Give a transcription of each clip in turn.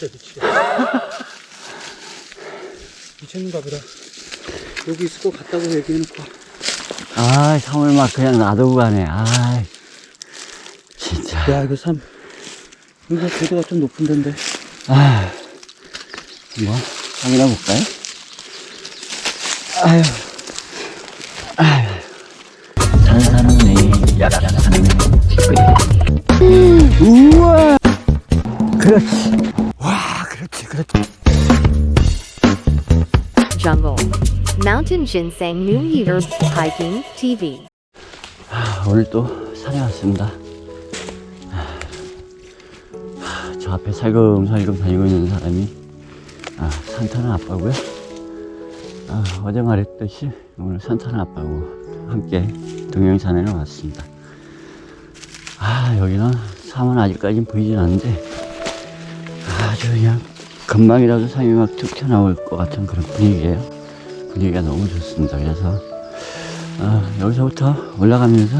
진짜 미치겠다. 미쳤는가 보다. 여기 있을 것 같다고 얘기해놓고. 아, 섬을 막 그냥 놔두고 가네. 아, 진짜. 야, 이거 삼. 이거 고도가 좀 높은 데인데. 아, 한번 확인해 볼까요? 아유, 아유. 산산네, 약산네, 우와! 그렇지. Mountain Ginseng New Year Hiking TV. 아, 오늘 또 산에 왔습니다. 아, 저 앞에 살금살금 다니고 있는 사람이 아, 산타는 아빠고요. 아, 어제 말했듯이 오늘 산타는 아빠고 함께 동영산에는 왔습니다. 아 여기는 산은 아직까지 보이진 않는데 아주 그냥 금방이라도 산이 막 툭 튀어나올 것 같은 그런 분위기예요. 분위기가 너무 좋습니다. 그래서 아, 여기서부터 올라가면서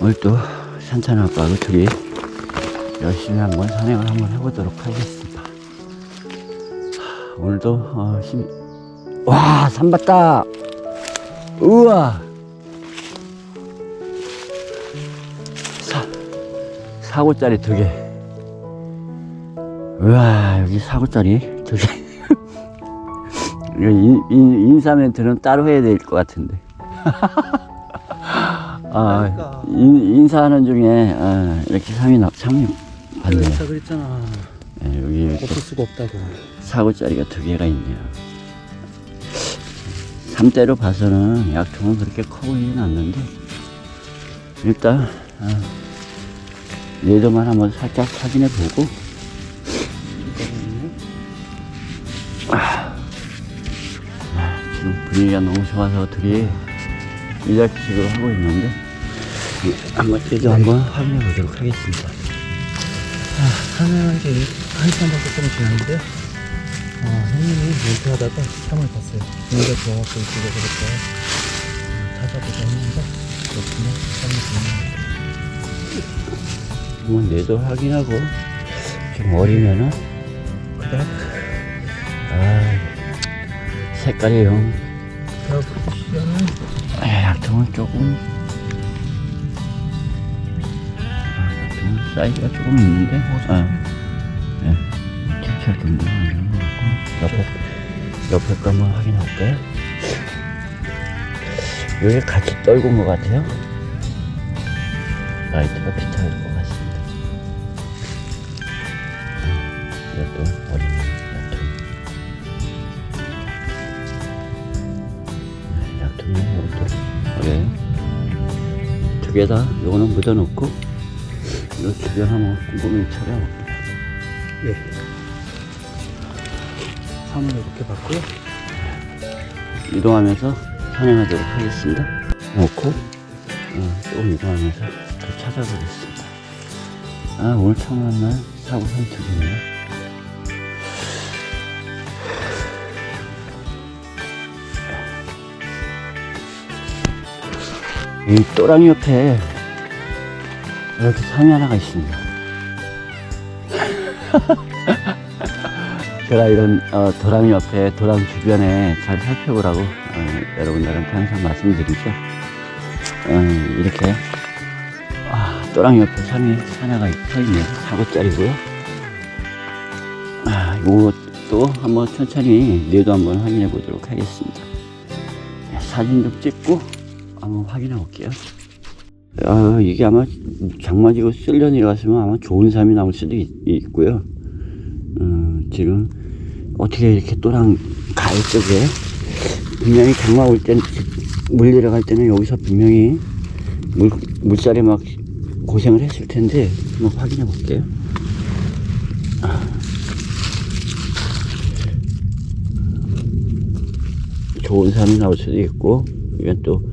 오늘 또 산타는 아빠하고 둘이 열심히 한번 산행을 한번 해보도록 하겠습니다. 하, 오늘도 어, 힘... 와, 산 봤다! 우와! 사, 사고짜리 두 개. 우와, 여기 사고짜리 두 개. 인, 인, 인사 멘트는 따로 해야 될 것 같은데. 아, 인, 인사하는 중에 아, 이렇게 상이 나, 상이 봤네요. 그랬다 그랬잖아. 예, 여기 또 없을 수가 없다고. 사고짜리가 두 개가 있네요. 삼대로 봐서는 약통은 그렇게 커 보이진 않는데 일단 아, 얘도만 한번 살짝 확인해 보고 지금 분위기가 너무 좋아서 둘이 일작식으로 하고 있는데 한번 얘도 한번 확인해 보도록 하겠습니다. 산행한 지한 시간밖에 좀 지났는데요. 아, 형님이 멘트하다가 상을 봤어요. 분위기가 좋아갖고 이쪽에 그랬어요. 어, 찾아보자 했는데, 그렇군요. 상이 좋네요. 한번 내도 확인하고 좀 어리면은 그래? 아 색깔이 영 아, 약통은 조금. 아, 사이즈가 조금 있는데. 아, 네. 칠칠 정도 되는 것 같고 옆에 옆에 거 한번 확인할까요? 여기 같이 떨군 것 같아요. 라이트가 비춰질 것 같습니다. 음, 이것도 어린 약통 네, 약통이 이것도 어려요 두개 다 요거는 묻어놓고 이 주변 한번 꼼꼼히 찾아볼게요 예. 상을 이렇게 봤고요. 이동하면서 산행하도록 하겠습니다. 놓고 어, 조금 이동하면서 더 찾아보겠습니다. 아 오늘 처음 만난 사고 산책이네요. 이 또랑이 옆에 이렇게 섬이 하나가 있습니다. 제가 이런 어, 도랑 옆에 도랑 주변에 잘 살펴보라고 어, 여러분들한테 항상 말씀드리죠. 어, 이렇게 아, 도랑 옆에 산이 하나가 서 있네요. 사고짜리고요. 아, 이것도 한번 천천히 뇌도 한번 확인해 보도록 하겠습니다. 네, 사진 좀 찍고 한번 확인해 볼게요. 아, 이게 아마 장마지고 쓸려 내려갔으면 아마 좋은 삶이 나올 수도 있, 있고요. 어, 지금 어떻게 이렇게 또랑 가을 쪽에 분명히 장마 올 때는 물 내려갈 때는 여기서 분명히 물, 물살에 막 고생을 했을 텐데 한번 확인해 볼게요. 아. 좋은 삶이 나올 수도 있고 이건 또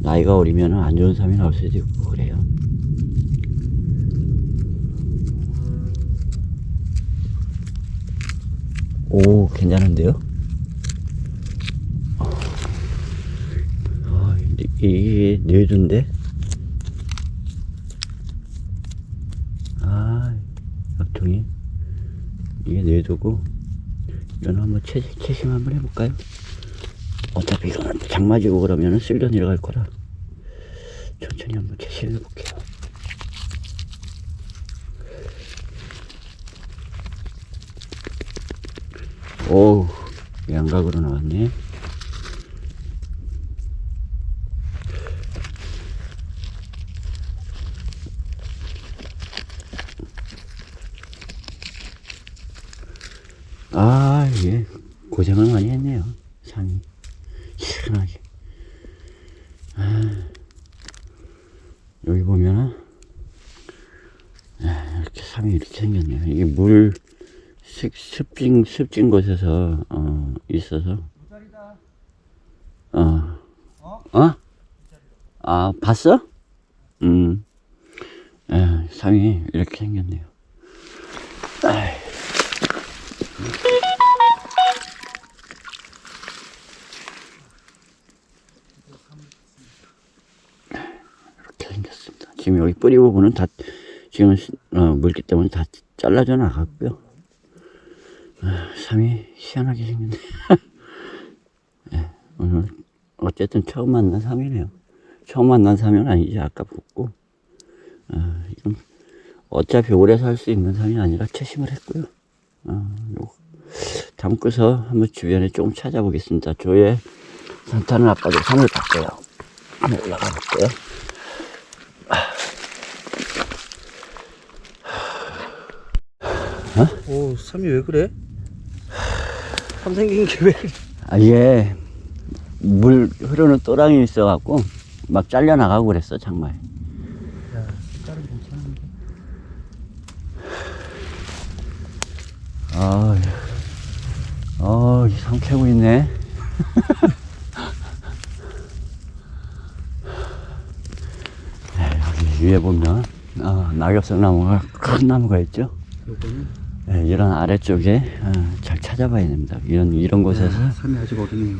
나이가 어리면 안 좋은 삶이 나올 수도 있고 그래요. 오, 괜찮은데요? 아, 이게 뇌두인데? 아, 약통이 이게 내두고 이건 한번 채, 채심 한번 해볼까요? 어차피 이거는 장마지고 그러면은 쓸려 내려갈 거라 천천히 한번 채심 해볼게요. 오우 양각으로 나왔네. 아, 예. 고생을 많이 했네요. 산이. 시원하게. 아, 여기 보면은, 아, 이렇게 산이 이렇게 생겼네요. 이게 물, 습, 습진, 습진 곳에서, 어, 있어서. 어. 어? 아, 봤어? 음. 에, 산이 이렇게 생겼네요. 아이. 이렇게 생겼습니다. 지금 여기 뿌리 부분은 다 지금 어, 물기 때문에 다 잘라져 나갔고요. 아, 삼이 희한하게 생겼네. 예, 오늘 어쨌든 처음 만난 삼이네요. 처음 만난 삼이는 아니지 아까 붙고 아, 이건 어차피 오래 살 수 있는 삼이 아니라 채심을 했고요. 아, 요거 담고서 한번 주변에 조금 찾아보겠습니다. 조에 산타는 아빠도 산을 봤어요. 한번 올라가 볼게요. 오, 삼이 왜 그래? 삼 생긴 게 왜? 아, 이게 물 흐르는 또랑이 있어갖고 막 잘려 나가고 그랬어, 장마에. 야, 색깔은 괜찮은데. 아, 어, 상 캐고 있네. 네, 여기 위에 보면 아, 낙엽석 나무가 큰 나무가 있죠. 요거는 네, 이런 아래쪽에 아, 잘 찾아봐야 됩니다. 이런 이런 곳에서 삼이 아직 어리네요.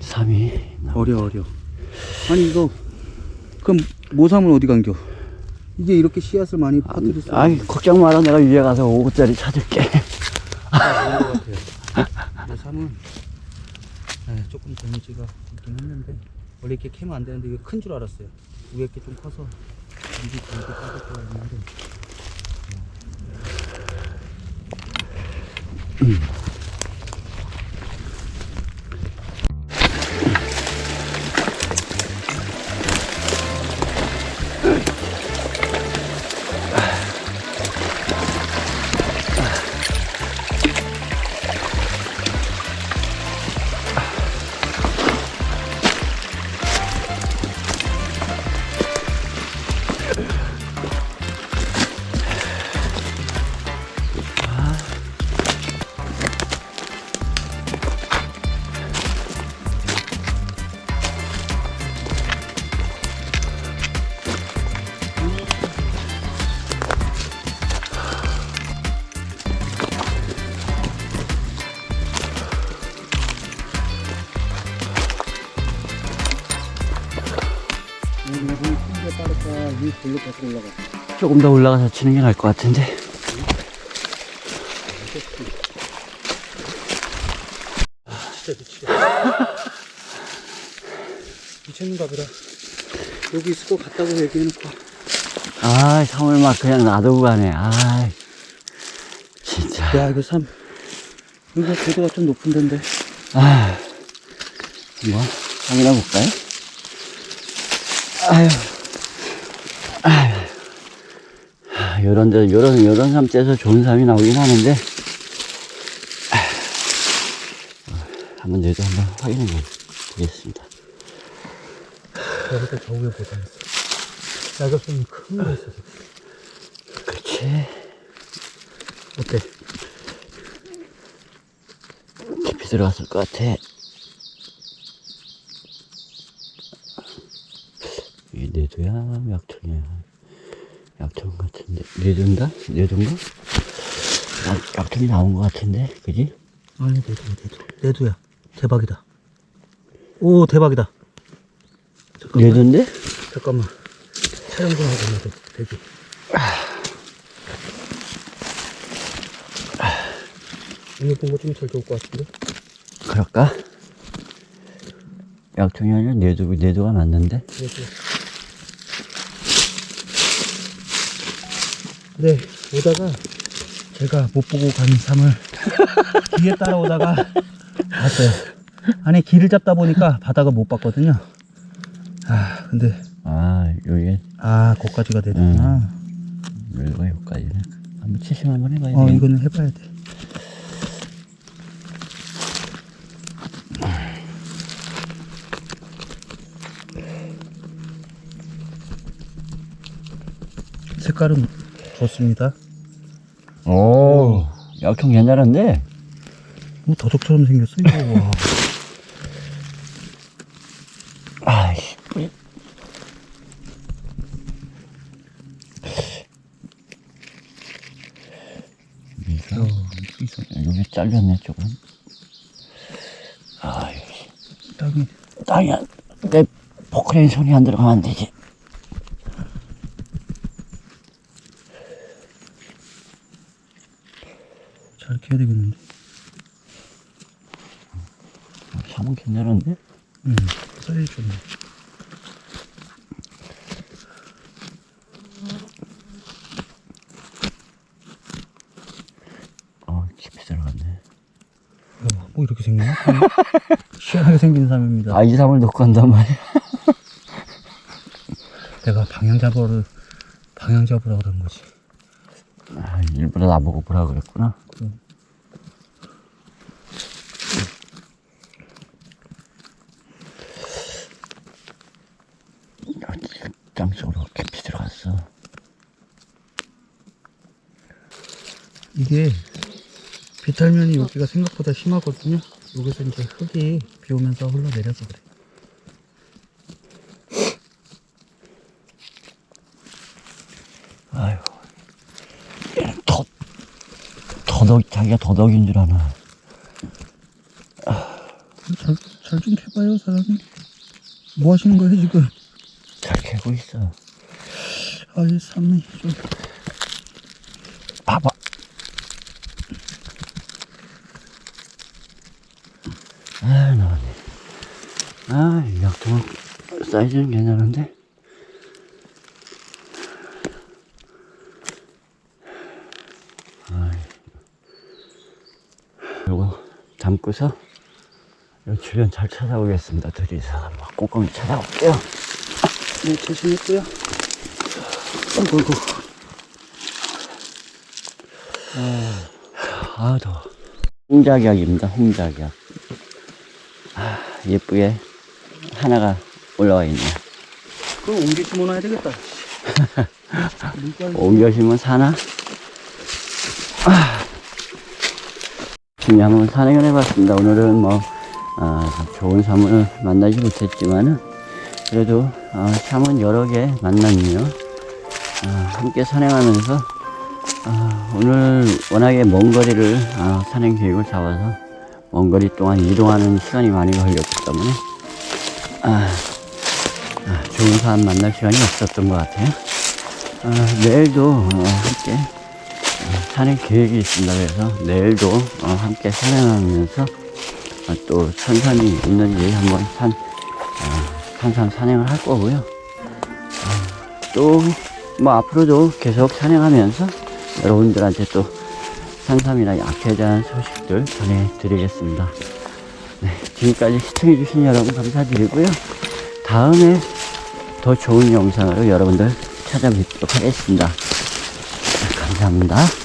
삼이 나- 어려 어려. 아니 이거 그럼 모삼은 어디 간겨? 이게 이렇게 씨앗을 많이 퍼뜨릴 수 아이 걱정 마라 내가 위에 가서 5구짜리 찾을게. 있는 것 같아요. 근데 삼은 네, 조금 데미지가 있긴 했는데 원래 이렇게 캐면 안 되는데 이게 큰 줄 알았어요. 위에 게 좀 커서 입이 되게 빠졌다고 했는데 Mm. 조금 더 올라가서 치는 게 나을 것 같은데. 진짜 미치겠다. 미쳤는가 보다. 여기 있을 것 같다고 얘기해놓고 아, 삼을 막 그냥 놔두고 가네. 아, 진짜. 야 이거 삼 이거 고도가 좀 높은 데인데 아, 뭐 확인해 볼까요? 아유, 아유, 아, 요런 데, 요런, 요런 삼재에서 좋은 삼이 나오긴 하는데, 아유, 한번 내도 한번 확인해 보겠습니다. 여기다 저 위에 보자 낙엽송이 큰거 있어 그렇지. 어때? 깊이 들어갔을 것 같아. 이게 내도야, 약통이야. 약통 같은데. 내도인가? 내도인가? 약, 약통이 나온 것 같은데, 그지? 아니 내도 내도 내도야 대박이다 오 대박이다 잠깐만 내도인데? 잠깐만 촬영 좀 하고 나도 대기 오늘 본거좀 제일 좋을 것 같은데? 그럴까? 약통이 아니라 내도, 내도가 맞는데? 그래 네 오다가 제가 못 보고 간 삶을 뒤에 따라오다가 봤어요. 아니 길을 잡다 보니까 바닥을 못 봤거든요. 아 근데 아, 요게, 아 거기까지가 되구나. 여기가 여기까지네. 한번 채심 한번 해봐야 어 돼. 이거는 해봐야 돼. 색깔은 좋습니다 오, 약통 괜찮은데? 뭐 도둑처럼 생겼어 이거 와. 아이씨. 이거, 여기 잘렸네, 조금. 아이씨. 땅이 땅이, 안- 내 포크레인 손이 안 들어가면 안 되지. 잘 캐야 되겠는데 사면 괜찮은데? 응 사이즈 좋네 어, 깊이 들어갔네. 이거 뭐, 뭐 이렇게 생겼나? 시원하게 생긴 삶입니다 아, 이 삼을 놓고 간단 말이야. 내가 방향 잡으러 방향 잡으라 그런 거지 아, 일부러 나보고 보라 그랬구나. 아, 땅속으로 깊이 들어갔어. 이게 비탈면이 여기가 생각보다 심하거든요 여기서 이제 흙이 비 오면서 흘러내려서 그래 아유, 더, 더덕, 자기가 더덕인 줄 아나. 잘좀 캐봐요 사람이 뭐 하시는 거예요 지금 잘 캐고 있어. 아이 삶이 좀 봐봐. 아, 나네. 아, 이 약통은 사이즈는 괜찮은데? 요거 담고서 요 주변 잘 찾아오겠습니다. 둘이서 한번 꼼꼼히 찾아올게요. 네, 조심했고요 아이고 아이고 아, 더워. 홍자기약입니다, 홍자기약. 아, 예쁘게 하나가 올라와 있네. 그럼 옮기 심어놔야 되겠다 물깔 옮겨시면 사나? 아. 지금 한번 산행을 해봤습니다. 오늘은 뭐, 아, 좋은 사물을 만나지 못했지만은, 그래도, 아, 참은 여러 개 만났네요. 아, 함께 산행하면서, 아, 오늘 워낙에 먼 거리를, 아, 산행 계획을 잡아서, 먼 거리 동안 이동하는 시간이 많이 걸렸기 때문에, 아, 아, 좋은 사람 만날 시간이 없었던 것 같아요. 아, 내일도 어, 함께 어, 산행 계획이 있습니다. 그래서 내일도 어, 함께 산행하면서 어, 또 산삼이 있는지 한번 산, 어, 산삼 산행을 할 거고요. 또뭐 앞으로도 계속 산행하면서 여러분들한테 또 산삼이나 약에 대한 소식들 전해드리겠습니다. 네, 지금까지 시청해주신 여러분 감사드리고요. 다음에 더 좋은 영상으로 여러분들 찾아뵙도록 하겠습니다. 감사합니다.